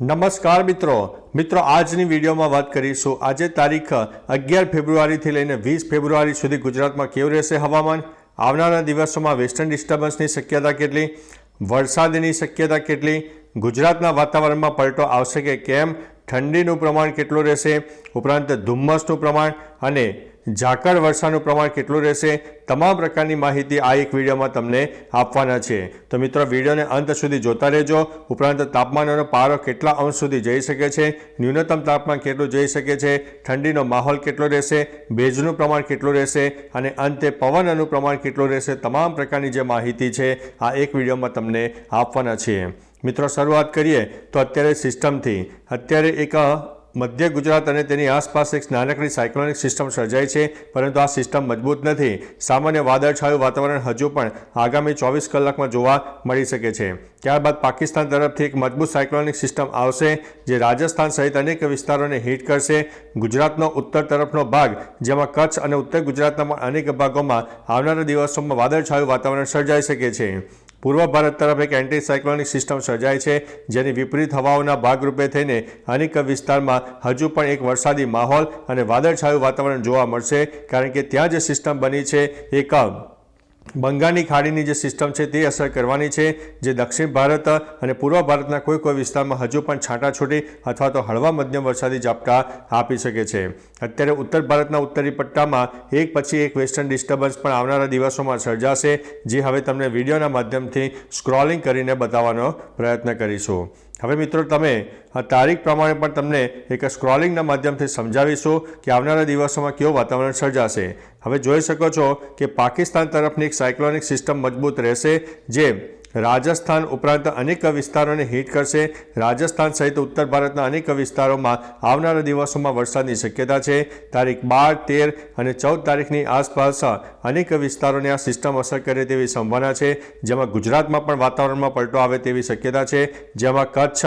નમસ્કાર મિત્રો. મિત્રો, આજની વિડીયોમાં વાત કરીશું. આજે તારીખ અગિયાર ફેબ્રુઆરીથી લઈને વીસ ફેબ્રુઆરી સુધી ગુજરાતમાં કેવું રહેશે હવામાન? આવનારા દિવસોમાં વેસ્ટર્ન ડિસ્ટર્બન્સની શક્યતા કેટલી? વરસાદની શક્યતા કેટલી? ગુજરાતના વાતાવરણમાં પલટો આવશે કે કેમ? ઠંડીનું પ્રમાણ કેટલું રહેશે, ઉપરાંત ધુમ્મસનું પ્રમાણ અને ઝાકળ વર્ષાનું પ્રમાણ કેટલું રહેશે, તમામ પ્રકારની માહિતી આ એક વિડીયોમાં તમને આપવાના છે. તો મિત્રો, વિડીયોને અંત સુધી જોતા રહેજો. ઉપરાંત તાપમાનનો પારો કેટલા અંશ સુધી જઈ શકે છે, ન્યૂનતમ તાપમાન કેટલું જઈ શકે છે, ઠંડીનો માહોલ કેટલો રહેશે, ભેજનું પ્રમાણ કેટલું રહેશે અને અંતે પવનનું પ્રમાણ કેટલું રહેશે, તમામ પ્રકારની જે માહિતી છે, આ એક વિડીયોમાં તમને આપવાના છીએ મિત્રો, શરૂઆત કરીએ તો અત્યારે સિસ્ટમથી. અત્યારે એક મધ્ય ગુજરાત અને તેની આસપાસ એક નાનકડી સાયક્લોનિક સિસ્ટમ સર્જાઈ છે, પરંતુ આ સિસ્ટમ મજબૂત નથી. સામાન્ય વાદળછાયું વાતાવરણ હજુ પણ આગામી ચોવીસ કલાકમાં જોવા મળી શકે છે. ત્યારબાદ પાકિસ્તાન તરફથી એક મજબૂત સાયક્લોનિક સિસ્ટમ આવશે, જે રાજસ્થાન સહિત અનેક વિસ્તારોને હિટ કરશે. ગુજરાતનો ઉત્તર તરફનો ભાગ, જેમાં કચ્છ અને ઉત્તર ગુજરાતના અનેક ભાગોમાં આવનારા દિવસોમાં વાદળછાયું વાતાવરણ સર્જાઈ શકે છે. પૂર્વ ભારત તરફ એક એન્ટી સાયક્લોનિક સિસ્ટમ સર્જાય છે, જેની વિપરીત હવાઓના ભાગરૂપે થઈને અનેક વિસ્તારમાં હજુ પણ એક વરસાદી માહોલ અને વાદળછાયું વાતાવરણ જોવા મળશે, કારણ કે ત્યાં જે સિસ્ટમ બની છે એક બંગાળની ખાડીની જે સિસ્ટમ છે તે અસર કરવાની છે. જે દક્ષિણ ભારત અને પૂર્વ ભારતના કોઈ કોઈ વિસ્તારમાં હજુ પણ છાંટાછૂટી અથવા તો હળવા મધ્યમ વરસાદી ઝાપટા આપી શકે છે. અત્યારે ઉત્તર ભારતના ઉત્તરી પટ્ટામાં એક પછી એક વેસ્ટર્ન ડિસ્ટર્બન્સ પણ આવનારા દિવસોમાં સર્જાશે, જે હવે તમને વિડીયોના માધ્યમથી સ્ક્રોલિંગ કરીને બતાવવાનો પ્રયત્ન કરીશું. હવે મિત્રો, તમે તારીખ પ્રમાણે પણ તમને એક સ્ક્રોલિંગના માધ્યમથી સમજાવીશું કે આવનારા દિવસોમાં કેવું વાતાવરણ સર્જાશે. હવે જોઈ શકો છો કે પાકિસ્તાન તરફની એક સાયક્લોનિક સિસ્ટમ મજબૂત રહેશે, જે રાજસ્થાન ઉપરાંત અનેક વિસ્તારોને હિટ કરશે. રાજસ્થાન સહિત ઉત્તર ભારતના અનેક વિસ્તારોમાં આવનારા દિવસોમાં વરસાદની શક્યતા છે. તારીખ બાર, તેર અને ચૌદ તારીખની આસપાસ અનેક વિસ્તારોને આ સિસ્ટમ અસર કરે તેવી સંભાવના છે. જેમાં ગુજરાતમાં પણ વાતાવરણમાં પલટો આવે તેવી શક્યતા છે. જેમાં કચ્છ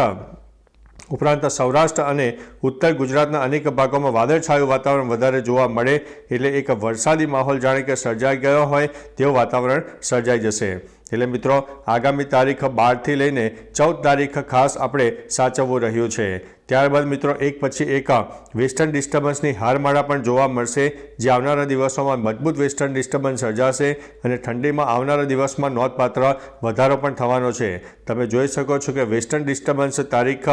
ઉપરાંત સૌરાષ્ટ્ર અને ઉત્તર ગુજરાતના અનેક ભાગોમાં વાદળછાયું વાતાવરણ વધારે જોવા મળે, એટલે એક વરસાદી માહોલ જાણે કે સર્જાઈ ગયો હોય તેવું વાતાવરણ સર્જાઈ જશે. એટલે મિત્રો, આગામી તારીખ બારથી લઈને ચૌદ તારીખ ખાસ આપણે સાચવવું રહ્યું છે. ત્યારબાદ મિત્રો, એક પછી એક વેસ્ટર્ન ડિસ્ટર્બન્સની હારમાળા પણ જોવા મળશે. જે આવનારા દિવસોમાં મજબૂત વેસ્ટર્ન ડિસ્ટર્બન્સ સર્જાશે અને ઠંડીમાં આવનારા દિવસમાં નોંધપાત્ર વધારો પણ થવાનો છે. તમે જોઈ શકો છો કે વેસ્ટર્ન ડિસ્ટર્બન્સ તારીખ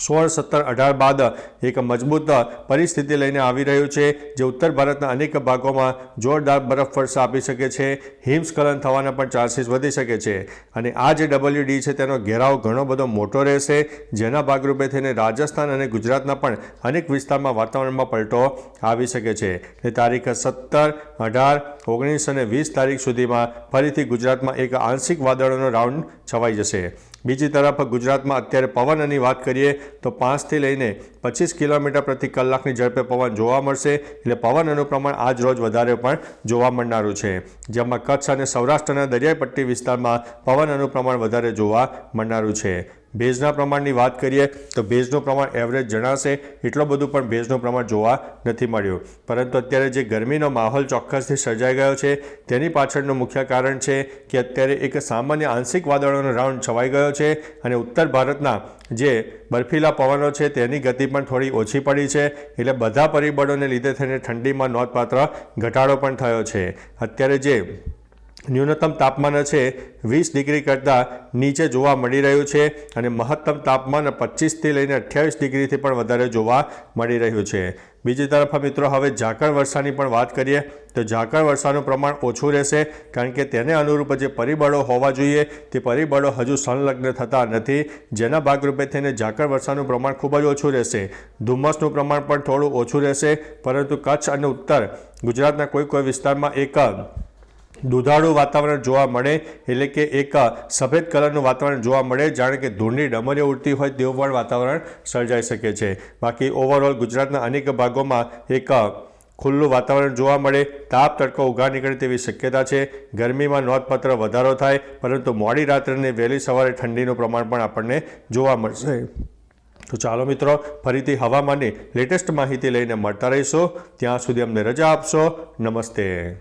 સોળ, સત્તર, અઢાર બાદ એક મજબૂત પરિસ્થિતિ લઈને આવી રહ્યું છે, જે ઉત્તર ભારતના અનેક ભાગોમાં જોરદાર બરફ વર્ષા આપી શકે છે, હિમસ્ખલન થવાના પણ ચાન્સીસ વધી શકે છે. અને આ જે ડબલ્યુ ડી છે, તેનો ઘેરાવ ઘણો બધો મોટો રહેશે, જેના ભાગરૂપે થઈને રાજસ્થાન અને ગુજરાતના પણ અનેક વિસ્તારમાં વાતાવરણમાં પલટો આવી શકે છે. એ તારીખ સત્તર, અઢાર, ઓગણીસ અને વીસ તારીખ સુધીમાં ફરીથી ગુજરાતમાં એક આંશિક વાદળોનો રાઉન્ડ છવાઈ જશે. બીજી તરફ ગુજરાતમાં અત્યારે પવનની વાત કરીએ તો પાંચથી લઈને પચીસ કિલોમીટર પ્રતિ કલાકની ઝડપે પવન જોવા મળશે. એટલે પવનનું પ્રમાણ આજ રોજ વધારે પણ જોવા મળનારું છે. જેમાં કચ્છ અને સૌરાષ્ટ્રના દરિયાઈ પટ્ટી વિસ્તારમાં પવનનું પ્રમાણ વધારે જોવા મળનારું છે. ભેજના પ્રમાણની વાત કરીએ તો ભેજનું પ્રમાણ એવરેજ જણાશે. એટલું બધું પણ ભેજનું પ્રમાણ જોવા નથી મળ્યું. પરંતુ અત્યારે જે ગરમીનો માહોલ ચોક્કસથી સર્જાઈ ગયો છે, તેની પાછળનું મુખ્ય કારણ છે કે અત્યારે એક સામાન્ય આંશિક વાદળોનો રાઉન્ડ છવાઈ ગયો છે અને ઉત્તર ભારતના જે બર્ફીલા પવનો છે તેની ગતિ પણ થોડી ઓછી પડી છે. એટલે બધા પરિબળોને લીધે થઈને ઠંડીમાં નોંધપાત્ર ઘટાડો પણ થયો છે. અત્યારે જે ન્યૂનતમ તાપમાન છે વીસ ડિગ્રી કરતાં નીચે જોવા મળી રહ્યું છે અને મહત્તમ તાપમાન પચીસથી લઈને અઠ્યાવીસ ડિગ્રીથી પણ વધારે જોવા મળી રહ્યું છે. બીજી તરફ મિત્રો, હવે ઝાકળ વર્ષાની પણ વાત કરીએ તો ઝાકળ વર્ષાનું પ્રમાણ ઓછું રહેશે કારણ કે તેને અનુરૂપ જે પરિબળો હોવા જોઈએ તે પરિબળો હજુ સંલગ્ન થતા નથી. જેના ભાગરૂપે થઈને ઝાકળ વર્ષાનું પ્રમાણ ખૂબ જ ઓછું રહેશે. ધુમ્મસનું પ્રમાણ પણ થોડું ઓછું રહેશે, પરંતુ કચ્છ અને ઉત્તર ગુજરાતના કોઈ કોઈ વિસ્તારમાં એક દુધાળું વાતાવરણ જોવા મળે, એટલે કે એક સફેદ કલરનું વાતાવરણ જોવા મળે, જાણે કે ધૂળની ડમરીઓ ઉડતી હોય તેવું પણ વાતાવરણ સર્જાઈ શકે છે. બાકી ઓવરઓલ ગુજરાતના અનેક ભાગોમાં એક ખુલ્લું વાતાવરણ જોવા મળે, તાપ, તડકો ઉઘા નીકળે તેવી શક્યતા છે. ગરમીમાં નોંધપાત્ર વધારો થાય, પરંતુ મોડી રાત્રે વહેલી સવારે ઠંડીનું પ્રમાણ પણ આપણને જોવા મળશે. તો ચાલો મિત્રો, ફરીથી હવામાનની લેટેસ્ટ માહિતી લઈને મળતા રહીશો. ત્યાં સુધી અમને રજા આપશો. નમસ્તે.